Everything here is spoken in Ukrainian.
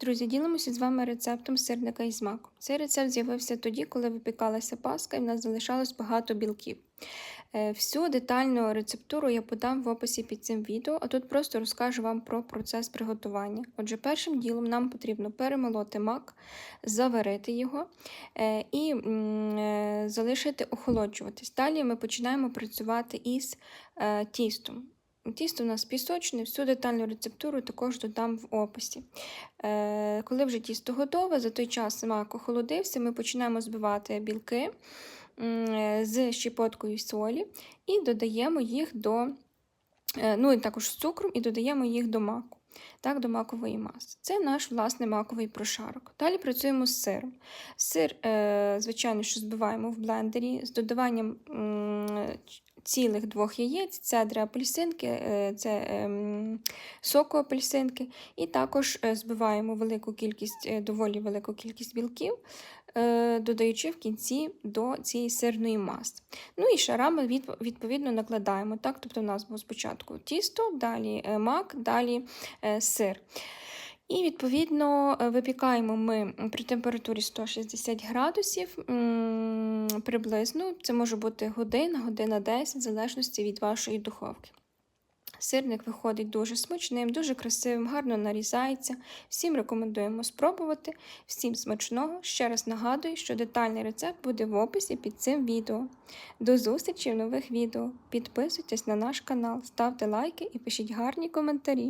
Друзі, ділимося з вами рецептом сирника із маком. Цей рецепт з'явився тоді, коли випікалася паска і в нас залишалось багато білків. Е, Всю детальну рецептуру я подам в описі під цим відео, а тут просто розкажу вам про процес приготування. Отже, першим ділом нам потрібно перемолоти мак, заварити його е, і е, залишити охолоджуватись. Далі ми починаємо працювати із тістом. Тісто у нас пісочне, всю детальну рецептуру також додам в описі. Е, Коли вже тісто готове, за той час мак охолодився, ми починаємо збивати білки е, з щепоткою солі і додаємо їх до, е, ну і також з цукром, і додаємо їх до маку. Так, до макової маси. Це наш власний маковий прошарок. Далі працюємо з сиром. Сир, е, звичайно, що збиваємо в блендері з додаванням цілих двох яєць, цедри апельсинки, е, це ем, соку апельсинки, і також е, збиваємо велику кількість, е, доволі велику кількість білків, додаючи в кінці до цієї сирної маси. Ну і шарами відповідно накладаємо. Так? Тобто у нас був спочатку тісто, далі мак, далі сир. І, відповідно, випікаємо ми при температурі 160 градусів приблизно. Це може бути година, година 10, в залежності від вашої духовки. Сирник виходить дуже смачним, дуже красивим, гарно нарізається. Всім рекомендуємо спробувати. Всім смачного. Ще раз нагадую, що детальний рецепт буде в описі під цим відео. До зустрічі в нових відео. Підписуйтесь на наш канал, ставте лайки і пишіть гарні коментарі.